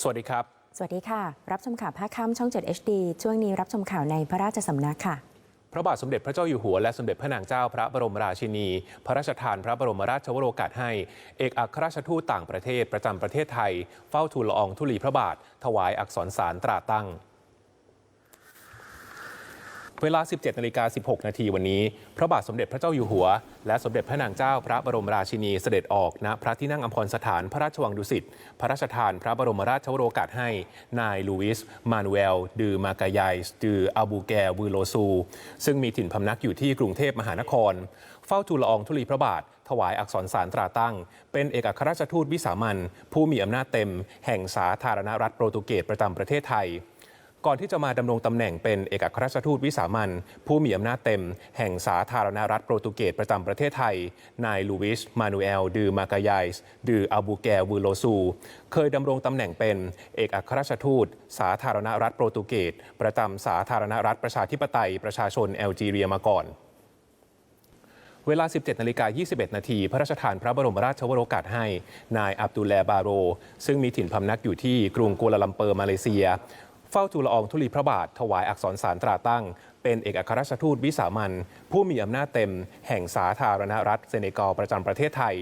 สวัสดีครับ สวัสดีค่ะ รับชมข่าวภาคค่ำช่อง 7 HD ช่วงนี้รับชมข่าวในพระราชสำนักค่ะ พระบาทสมเด็จพระเจ้าอยู่หัวและสมเด็จพระนางเจ้าพระบรมราชินี พระราชทานพระบรมราชวโรกาสให้ เอกอัครราชทูตต่างประเทศประจำประเทศไทย เฝ้าทูลละอองธุลีพระบาท ถวายอักษรสารตราตั้ง เวลา 17นาฬิกา16 นาทีวันนี้ พระบาทสมเด็จพระเจ้าอยู่หัว และสมเด็จพระนางเจ้าพระบรมราชินีเสด็จออกณพระที่นั่งอัมพรสถานพระราชวังดุสิต พระราชทานพระบรมราชวโรกาสให้ นายลูอิส มานูเอล ดือมากายายดืออาบูแกวืโลซู ซึ่งมีถิ่นพำนักอยู่ที่กรุงเทพมหานคร เฝ้าทูลละอองธุลีพระบาทถวายอักษรสารตราตั้ง เป็นเอกอัครราชทูตวิสามันผู้มีอำนาจเต็ม แห่งสาธารณรัฐโปรตุเกสประจำประเทศไทย ก่อนที่จะมาดำรงตำแหน่งเป็นเอกอัครราชทูตวิสามันผู้มีอำนาจเต็ม แห่งสาธารณรัฐโปรตุเกสประจำประเทศไทย นายลูวิส มานูเอลดือมากายายสดืออาบูแกวือโลซู เคยดำรงตำแหน่งเป็นเอกอัครราชทูต สาธารณรัฐโปรตุเกสประจำสาธารณรัฐประชาธิปไตยประชาชนแอลจีเรียมาก่อนเวลา 17 นาฬิกา 21 นาที พระราชทานพระบรมราชวโรกาสให้ นายอับดุลแลบาโร ซึ่งมีถิ่นพำนักอยู่ที่กรุงกัวลาลัมเปอร์มาเลเซีย เฝ้าทูลละอองธุลีพระบาท ถวายอักษรสารตราตั้ง เป็นเอกอัครราชทูตวิสามันผู้มีอำนาจเต็ม แห่งสาธารณรัฐเซเนกัลประจำประเทศไทย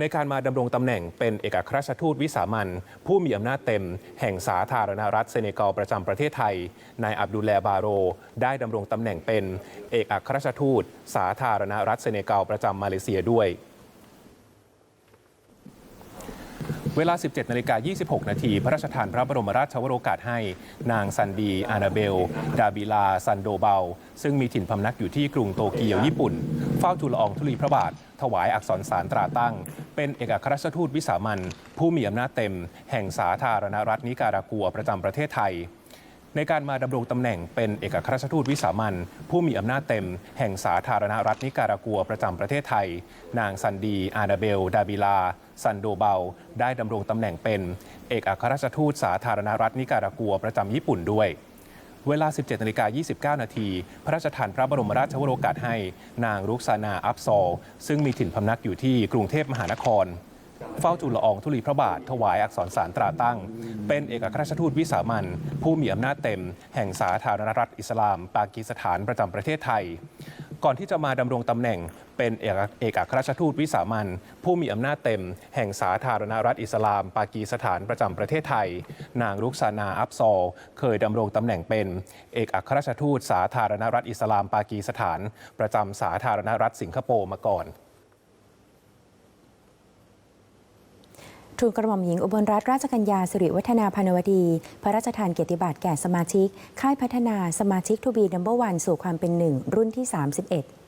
ในการมาดำรงตำแหน่งเป็นเอกอัครราชทูตวิสามันผู้มีอำนาจเต็ม แห่งสาธารณรัฐเซเนกัลประจำประเทศไทยนายอับดุลแลบาโร ได้ดำรงตำแหน่งเป็น เอกอัครราชทูต สาธารณรัฐเซเนกัลประจำมาเลเซียด้วย เวลา 17นาฬิกา26 นาที พระราชทานพระบรมราชวโรกาสให้ นางซันดีอานาเบล ดาบิลา ซันโดเบา ซึ่งมีถิ่นพำนักอยู่ที่กรุงโตเกียวญี่ปุ่น เฝ้าทูลละอองธุลีพระบาท ถวายอักษรสารตราตั้ง เป็นเอกอัครราชทูตวิสามันผู้มีอำนาจเต็ม แห่งสาธารณรัฐนิการากัวประจำประเทศไทย ในการมาดำรงตำแหน่งเป็นเอกอัครราชทูตวิสามันผู้มีอำนาจเต็ม แห่งสาธารณรัฐนิการากัวประจำประเทศไทย นางซันดี อานาเบล ดาบิลา ซันโดเบาได้ดำรงตำแหน่งเป็น เอกอัครราชทูตสาธารณรัฐนิการากัวประจำญี่ปุ่นด้วยเวลา 17นาฬิกา29 นาที พระราชทานพระบรมราชวโรกาสให้ นางรุกซานา อับซอล ซึ่งมีถิ่นพำนักอยู่ที่กรุงเทพมหานคร เฝ้าทูลละอองธุลีพระบาท ถวายอักษรสารตราตั้ง เป็นเอกอัครราชทูตวิสามันผู้มีอำนาจเต็ม แห่งสาธารณรัฐอิสลาม ปากีสถานประจำประเทศไทย ก่อนที่จะมาดำรงตำแหน่ง เป็นเอกอัครราชทูตวิสามันผู้มีอำนาจเต็ม แห่งสาธารณรัฐอิสลาม ปากีสถานประจำประเทศไทย นางรุกซานาอับซอลเคยดำรงตำแหน่งเป็น เอกอัครราชทูตสาธารณรัฐอิสลาม ปากีสถาน ประจำสาธารณรัฐสิงคโปร์มาก่อน ทูลกระหม่อมหญิงอุบลรัตนราชกัญญาสิริวัฒนาพานวดี พระราชทานเกียรติบัตรแก่สมาชิก ค่ายพัฒนาสมาชิกทูบีนัมเบอร์วันสู่ความเป็นหนึ่งรุ่นที่ 31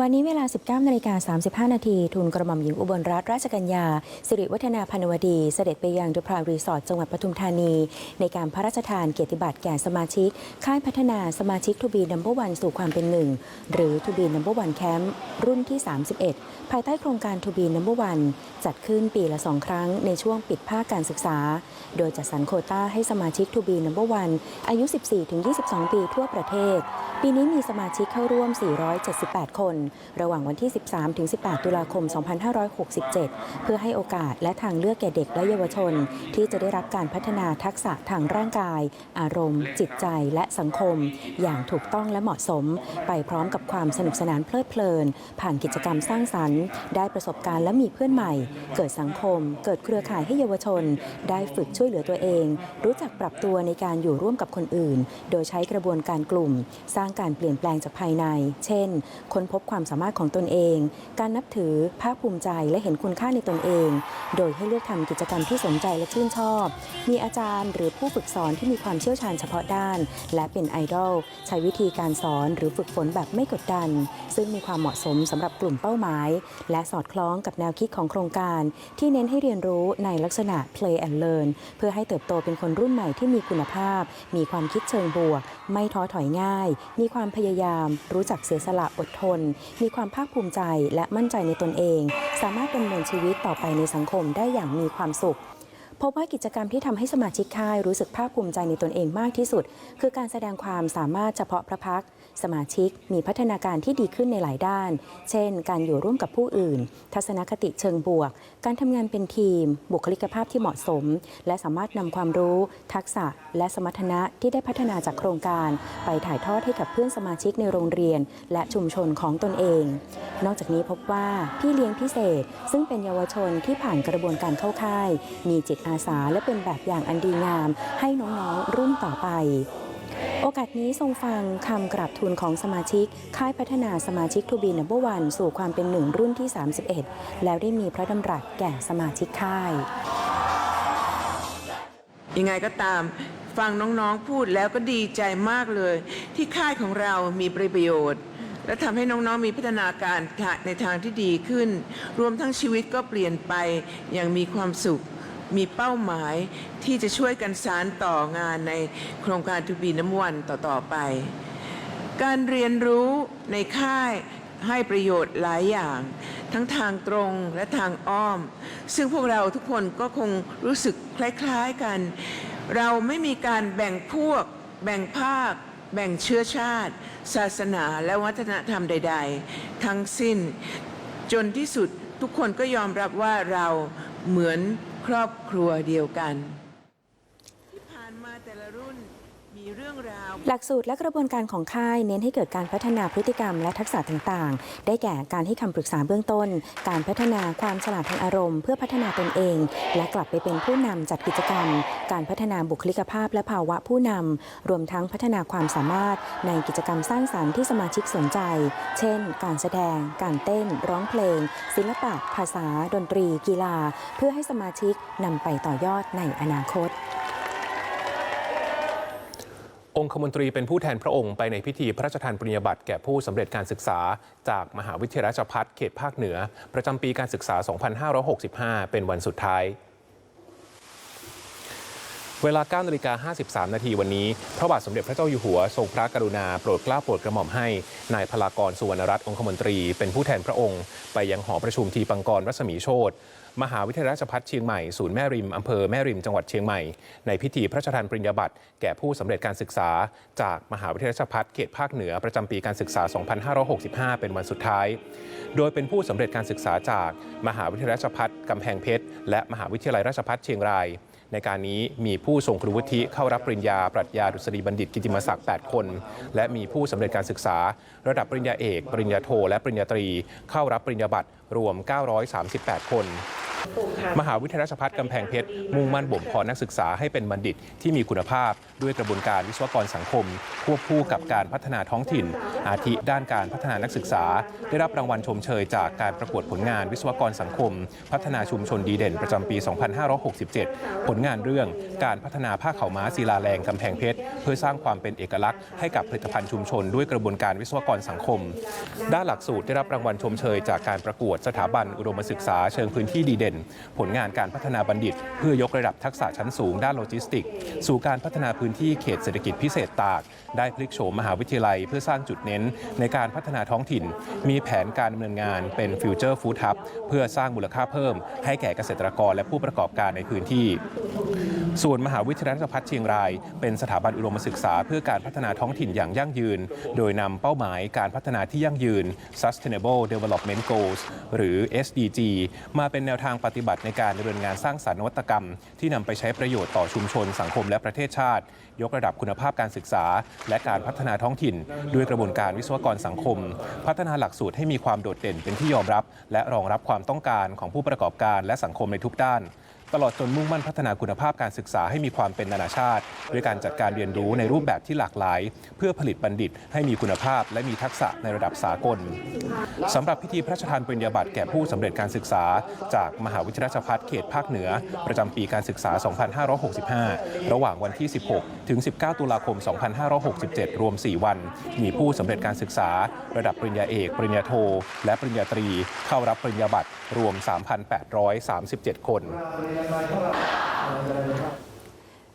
วันนี้เวลา 19นาฬิกา35 นาทีทูลกระหม่อมหญิงอุบลรัตนราชกัญญา สิริวัฒนาพานวดี เสด็จไปยังเดอะพราวรีสอร์ทจังหวัดปทุมธานี ในการพระราชทานเกียรติบัตรแก่สมาชิก ค่ายพัฒนาสมาชิกทูบีนัมเบอร์วันสู่ความเป็นหนึ่ง หรือทูบีนัมเบอร์วันแคมป์รุ่นที่ 31 ภายใต้โครงการทูบีนัมเบอร์วันจัดขึ้นปีละสองครั้งในช่วงปิดภาคการศึกษา โดยจัดสรรโคต้าให้สมาชิกทูบีนัมเบอร์วันอายุ 14-22 ปีทั่วประเทศ ปีนี้มีสมาชิกเข้าร่วม 478 คน ระหว่างวันที่ 13 ถึง 18 ตุลาคม 2567 เพื่อให้โอกาสและทางเลือกแก่เด็กและเยาวชน ที่จะได้รับการพัฒนาทักษะทางร่างกาย อารมณ์ จิตใจและสังคม อย่างถูกต้องและเหมาะสม ไปพร้อมกับความสนุกสนานเพลิดเพลิน ผ่านกิจกรรมสร้างสรรค์ ได้ประสบการณ์และมีเพื่อนใหม่ เกิดสังคม เกิดเครือข่ายให้เยาวชน ได้ฝึกช่วยเหลือตัวเอง รู้จักปรับตัวในการอยู่ร่วมกับคนอื่น โดยใช้กระบวนการกลุ่ม สร้างการเปลี่ยนแปลงจากภายใน เช่น ค้นพบความสามารถของตนเอง การนับถือ ภาคภูมิใจและเห็นคุณค่าในตนเอง โดยให้เลือกทำกิจกรรมที่สนใจและชื่นชอบ มีอาจารย์หรือผู้ฝึกสอนที่มีความเชี่ยวชาญเฉพาะด้าน และเป็นไอดอล ใช้วิธีการสอนหรือฝึกฝนแบบไม่กดดัน ซึ่งมีความเหมาะสมสำหรับกลุ่มเป้าหมาย และสอดคล้องกับแนวคิดของโครงการ ที่เน้นให้เรียนรู้ในลักษณะ play and learn เพื่อให้เติบโตเป็นคนรุ่นใหม่ที่มีคุณภาพ มีความคิดเชิงบวก ไม่ท้อถอยง่ายมีความพยายาม รู้จักเสียสละอดทน มีความภาคภูมิใจและมั่นใจในตนเอง สามารถดำเนินชีวิตต่อไปในสังคมได้อย่างมีความสุข พบว่ากิจกรรมที่ทำให้สมาชิกค่ายรู้สึกภาคภูมิใจในตนเองมากที่สุด คือการแสดงความสามารถเฉพาะพระพักสมาชิกมีพัฒนาการที่ดีขึ้นในหลายด้าน เช่น การอยู่ร่วมกับผู้อื่น ทัศนคติเชิงบวก การทำงานเป็นทีม บุคลิกภาพที่เหมาะสม และสามารถนำความรู้ ทักษะ และสมรรถนะที่ได้พัฒนาจากโครงการ ไปถ่ายทอดให้กับเพื่อนสมาชิกในโรงเรียน และชุมชนของตนเอง นอกจากนี้พบว่าพี่เลี้ยงพิเศษ ซึ่งเป็นเยาวชนที่ผ่านกระบวนการเข้าค่าย มีจิตอาสาและเป็นแบบอย่างอันดีงาม ให้น้องๆรุ่นต่อไปโอกาสนี้ทรงฟังคำกราบทูลของสมาชิก ค่ายพัฒนาสมาชิกทูบีนัมเบอร์วันสู่ความเป็นหนึ่งรุ่นที่ 31 แล้วได้มีพระดำรัสแก่สมาชิกค่าย ยังไงก็ตามฟังน้องๆพูดแล้วก็ดีใจมากเลย ที่ค่ายของเรามีประโยชน์ และทำให้น้องๆมีพัฒนาการในทางที่ดีขึ้น รวมทั้งชีวิตก็เปลี่ยนไปอย่างมีความสุข มีเป้าหมายที่จะช่วยกันสารต่องานในโครงการทูบีน้ำวันต่อ ๆ ไป การเรียนรู้ในค่ายให้ประโยชน์หลายอย่าง ทั้งทางตรงและทางอ้อม ซึ่งพวกเราทุกคนก็คงรู้สึกคล้าย ๆกัน เราไม่มีการแบ่งพวก แบ่งภาค แบ่งเชื้อชาติ ศาสนาและวัฒนธรรมใด ๆ ทั้งสิ้น จนที่สุดทุกคนก็ยอมรับว่าเราเหมือน ครอบครัวเดียวกัน ที่ผ่านมาแต่ละรุ่นมีเรื่องราว หลักสูตรและกระบวนการของค่ายเน้นให้เกิดการพัฒนาพฤติกรรมและทักษะต่างๆ ได้แก่การให้คำปรึกษาเบื้องต้น การพัฒนาความฉลาดทางอารมณ์ เพื่อพัฒนาตนเอง และกลับไปเป็นผู้นำจัดกิจกรรม การพัฒนาบุคลิกภาพและภาวะผู้นำ รวมทั้งพัฒนาความสามารถในกิจกรรมสร้างสรรค์ที่สมาชิกสนใจ เช่น การแสดง การเต้น ร้องเพลง ศิลปะ ภาษา ดนตรี กีฬา เพื่อให้สมาชิกนำไปต่อยอดในอนาคต องคมนตรีเป็นผู้แทนพระองค์ไปในพิธีพระราชทานปริญญาบัตรแก่ผู้สำเร็จการศึกษา จากมหาวิทยาลัยราชภัฏเขตภาคเหนือ ประจำปีการศึกษา 2565 เป็นวันสุดท้าย เวลา9นาฬิกา53 นาทีวันนี้ พระบาทสมเด็จพระเจ้าอยู่หัวทรงพระกรุณาโปรดเกล้าโปรดกระหม่อมให้ นายพลากรสุวรรณรัตน์องคมนตรี เป็นผู้แทนพระองค์ ไปยังหอประชุมทีปังกรรัศมีโชต มหาวิทยาลัยราชภัฏเชียงใหม่ ศูนย์แม่ริมอำเภอแม่ริมจังหวัดเชียงใหม่ ในพิธีพระราชทานปริญญาบัตรแก่ผู้สำเร็จการศึกษา จากมหาวิทยาลัยราชภัฏเขตภาคเหนือประจำปีการศึกษา 2565 เป็นวันสุดท้าย โดยเป็นผู้สำเร็จการศึกษาจากมหาวิทยาลัยราชภัฏกำแพงเพชร และมหาวิทยาลัยราชภัฏเชียงราย ในการนี้มีผู้ทรงครูวุฒิเข้ารับปริญญา ปรัชญาดุษฎีบัณฑิตกิติมศักดิ์ 8 คน และมีผู้สำเร็จการศึกษา ระดับปริญญาเอก ปริญญาโท และปริญญาตรี เข้ารับปริญญาบัตรรวม 938 คน มหาวิทยาลัยราชภัฏกำแพงเพชร มุ่งมั่นบ่มเพาะนักศึกษาให้เป็นบัณฑิตที่มีคุณภาพ ด้วยกระบวนการวิศวกรสังคม ควบคู่กับการพัฒนาท้องถิ่น อาทิด้านการพัฒนานักศึกษา ได้รับรางวัลชมเชยจากการประกวดผลงานวิศวกรสังคม พัฒนาชุมชนดีเด่นประจำปี 2567 ผลงานเรื่องการพัฒนาผ้าเข่าม้าศิลาแรงกำแพงเพชร เพื่อสร้างความเป็นเอกลักษณ์ให้กับผลิตภัณฑ์ชุมชน ด้วยกระบวนการวิศวกรสังคม ด้านหลักสูตรได้รับรางวัลชมเชยจากการประกวดสถาบันอุดมศึกษาเชิงพื้นที่ดีเด่นผลงานการพัฒนาบัณฑิต เพื่อยกระดับทักษะชั้นสูงด้านโลจิสติก สู่การพัฒนาพื้นที่เขตเศรษฐกิจพิเศษตาก ได้พลิกโฉมมหาวิทยาลัย เพื่อสร้างจุดเน้นในการพัฒนาท้องถิ่น มีแผนการดำเนินงานเป็นฟิวเจอร์ฟู้ดฮับเพื่อสร้างมูลค่าเพิ่ม ให้แก่เกษตรกรและผู้ประกอบการในพื้นที่ ส่วนมหาวิทยาลัยราชภัฏเชียงราย เป็นสถาบันอุดมศึกษา เพื่อการพัฒนาท้องถิ่นอย่างยั่งยืน โดยนำเป้าหมายการพัฒนาที่ยั่งยืน Sustainable Development Goals หรือ SDG มาเป็นแนวทางปฏิบัติในการดำเนินงานสร้างสรรค์นวัตกรรม ที่นำไปใช้ประโยชน์ต่อชุมชน สังคมและประเทศชาติ ยกระดับคุณภาพการศึกษา และการพัฒนาท้องถิ่น ด้วยกระบวนการวิศวกรสังคม พัฒนาหลักสูตรให้มีความโดดเด่นเป็นที่ยอมรับ และรองรับความต้องการของผู้ประกอบการและสังคมในทุกด้านตลอดจนมุ่งมั่นพัฒนาคุณภาพการศึกษาให้มีความเป็นนานาชาติ ด้วยการจัดการเรียนรู้ในรูปแบบที่หลากหลาย เพื่อผลิตบัณฑิตให้มีคุณภาพและมีทักษะในระดับสากลสำหรับพิธีพระราชทานปริญญาบัตรแก่ผู้สำเร็จการศึกษา จากมหาวิทยาลัยราชภัฏเขตภาคเหนือ ประจำปีการศึกษา 2565 ระหว่างวันที่ 16 ถึง 19 ตุลาคม 2567 รวม 4 วัน มีผู้สำเร็จการศึกษา ระดับปริญญาเอก ปริญญาโท และปริญญาตรี เข้ารับปริญญาบัตรรวม 3,837 คน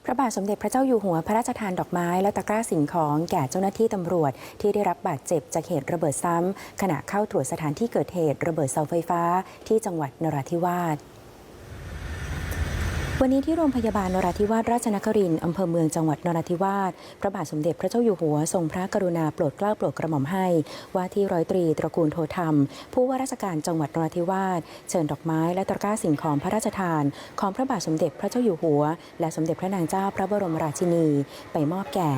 พระบาทสมเด็จพระเจ้าอยู่หัวพระราชทานดอกไม้และตะกร้าสิ่งของแก่เจ้าหน้าที่ตำรวจ ที่ได้รับบาดเจ็บจากเหตุระเบิดซ้ำขณะเข้าตรวจสถานที่เกิดเหตุระเบิดเสาไฟฟ้าที่จังหวัดนราธิวาส วันนี้ที่โรงพยาบาลนราธิวาสราชนครินทร์อำเภอเมืองจังหวัดนราธิวาสพระบาทสมเด็จพระเจ้าอยู่หัวทรงพระกรุณาโปรดเกล้าโปรดกระหม่อมให้ ว่าที่ร้อยตรีตระกูลโทธรรม ผู้ว่าราชการจังหวัดนราธิวาสเชิญดอกไม้และตะกร้าสิ่งของพระราชทาน ของพระบาทสมเด็จพระเจ้าอยู่หัว และสมเด็จพระนางเจ้าพระบรมราชินี ไปมอบแก่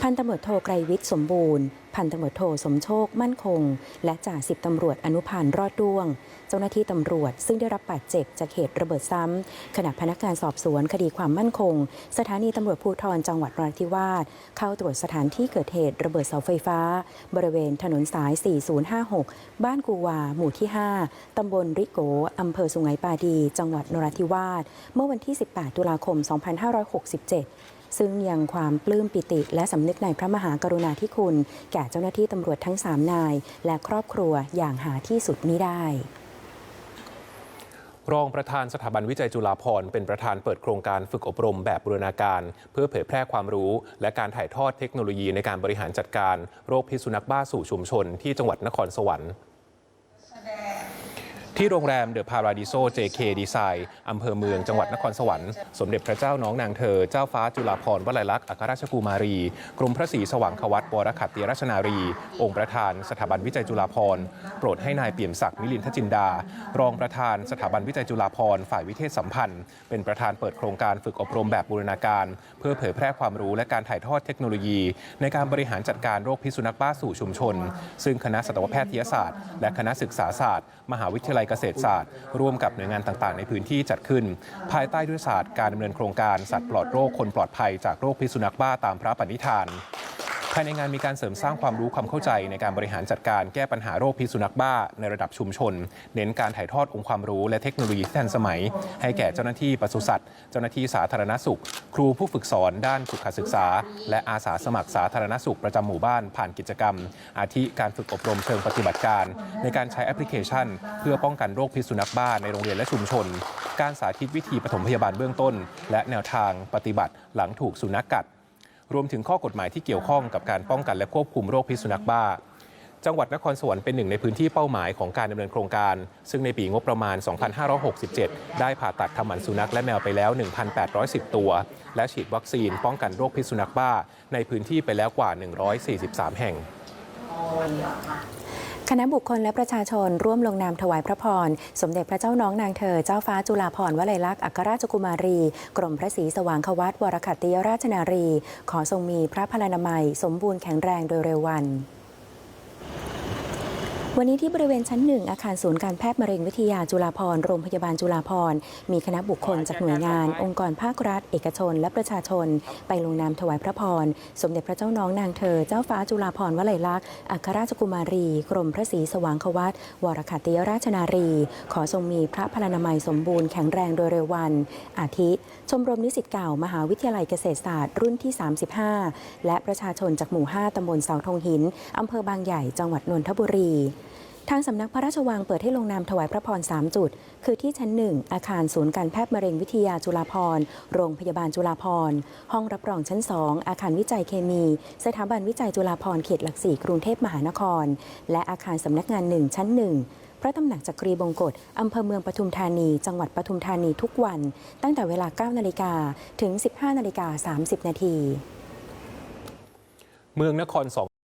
พันตำรวจโทไกรวิทย์สมบูรณ์ พันตำรวจโทสมโชคมั่นคง และจ่าสิบตำรวจอนุพันธ์รอดด้วง เจ้าหน้าที่ตำรวจ ซึ่งได้รับบาดเจ็บจากเหตุระเบิดซ้ำขณะพนักงานสอบสวนคดีความมั่นคง สถานีตำรวจภูธรจังหวัดนราธิวาสเข้าตรวจสถานที่เกิดเหตุระเบิดเสาไฟฟ้า บริเวณถนนสาย 4056 บ้านกูวา หมู่ที่ 5 ตำบลริโกอำเภอสุไหงปาดี จังหวัดนราธิวาสเมื่อวันที่ 18 ตุลาคม 2567 ซึ่งยังความปลื้มปิติและสำนึกในพระมหากรุณาธิคุณ แก่เจ้าหน้าที่ตำรวจทั้ง 3 นาย และครอบครัวอย่างหาที่สุดมิได้รองประธานสถาบันวิจัยจุฬาภรณ์เป็นประธานเปิดโครงการฝึกอบรมแบบบูรณาการ เพื่อเผยแพร่ความรู้ และการถ่ายทอดเทคโนโลยีในการบริหารจัดการ โรคพิษสุนัขบ้าสู่ชุมชนที่จังหวัดนครสวรรค์ ที่โรงแรมเดอะพาราดิโซ JK ดีไซน์อำเภอเมืองจังหวัดนครสวรรค์ สมเด็จพระเจ้าน้องนางเธอ เจ้าฟ้าจุฬาภรณ์วลัยลักษณ์อัครราชกุมารี กรมพระศรีสว่างควัตวรขัตติราชนารี องค์ประธานสถาบันวิจัยจุฬาภรณ์โปรดให้นายเปี่ยมศักดิ์มิลินทจินดา รองประธานสถาบันวิจัยจุฬาภรณ์ฝ่ายวิเทศสัมพันธ์ เป็นประธานเปิดโครงการฝึกอบรมแบบบูรณาการ เพื่อเผยแพร่ความรู้และการถ่ายทอดเทคโนโลยี ในการบริหารจัดการโรคพิษสุนัขบ้าสู่ชุมชน ซึ่งคณะสัตวแพทยศาสตร์ และคณะศึกษาศาสตร์ มหาวิทยาลัยเกษตรศาสตร์ ร่วมกับหน่วยงานต่างๆ ในพื้นที่จัดขึ้น ภายใต้ด้วยศาสตร์การดำเนินโครงการสัตว์ปลอดโรคคนปลอดภัยจากโรคพิษสุนัขบ้าตามพระปณิธาน ภายในงานมีการเสริมสร้างความรู้ความเข้าใจในการบริหารจัดการแก้ปัญหาโรคพิษสุนัขบ้าในระดับชุมชน เน้นการถ่ายทอดองค์ความรู้และเทคโนโลยีที่ทันสมัย ให้แก่เจ้าหน้าที่ปศุสัตว์ เจ้าหน้าที่สาธารณสุข ครูผู้ฝึกสอนด้านสุขศึกษา และอาสาสมัครสาธารณสุขประจำหมู่บ้านผ่านกิจกรรม อาทิการฝึกอบรมเชิงปฏิบัติการ ในการใช้แอปพลิเคชัน เพื่อป้องกันโรคพิษสุนัขบ้าในโรงเรียนและชุมชน การสาธิตวิธีปฐมพยาบาลเบื้องต้น และแนวทางปฏิบัติหลังถูกสุนัขกัด รวมถึงข้อกฎหมายที่เกี่ยวข้องกับการป้องกันและควบคุมโรคพิษสุนัขบ้า จังหวัดนครสวรรค์เป็นหนึ่งในพื้นที่เป้าหมายของการดำเนินโครงการ ซึ่งในปีงบประมาณ 2567 ได้ผ่าตัดทำหมันสุนัขและแมวไปแล้ว 1,810 ตัว และฉีดวัคซีนป้องกันโรคพิษสุนัขบ้า ในพื้นที่ไปแล้วกว่า 143 แห่ง คณะบุคคลและประชาชนร่วมลงนามถวายพระพร สมเด็จพระเจ้าน้องนางเธอ เจ้าฟ้าจุฬาภรณ์วลัยลักษณ์อัครราชกุมารี กรมพระศรีสว่างควัตวรคัตติยราชนารี ขอทรงมีพระพลานามัย สมบูรณ์แข็งแรงโดยเร็ววัน วันนี้ที่บริเวณชั้นหนึ่งอาคารศูนย์การแพทย์มะเร็งวิทยาจุฬาภรณ์โรงพยาบาลจุฬาภรณ์มีคณะบุคคลจากหน่วยงาน องค์กรภาครัฐ เอกชน และประชาชน ไปลงนามถวายพระพร สมเด็จพระเจ้าน้องนางเธอ เจ้าฟ้าจุฬาภรณ์วลัยลักษณ์อัครราชกุมารี กรมพระศรีสว่างควัตวรขัตติยราชนารี ขอทรงมีพระพลานามัยสมบูรณ์แข็งแรงโดยเร็ววัน อาทิ ชมรมนิสิตเก่ามหาวิทยาลัยเกษตรศาสตร์รุ่นที่ 35 และประชาชนจากหมู่ 5ตำบลเสาธงหินอำเภอบางใหญ่จังหวัดนนทบุรี ทางสำนักพระราชวังเปิดให้ลงนามถวายพระพร 3 จุด คือที่ชั้น 1 อาคารศูนย์การแพทย์มะเร็งวิทยาจุฬาภรโรงพยาบาลจุฬาภรห้องรับรองชั้น 2 อาคารวิจัยเคมี สถาบันวิจัยจุฬาภรเขตหลักสี่กรุงเทพมหานคร และอาคารสำนักงาน 1 ชั้น 1พระตำหนักจักรีบงกฎอำเภอเมืองปทุมธานี จังหวัดปทุมธานีทุกวัน ตั้งแต่เวลา 9 นาฬิกาถึง 15 นาฬิกา 30 นาที เมืองนครสอง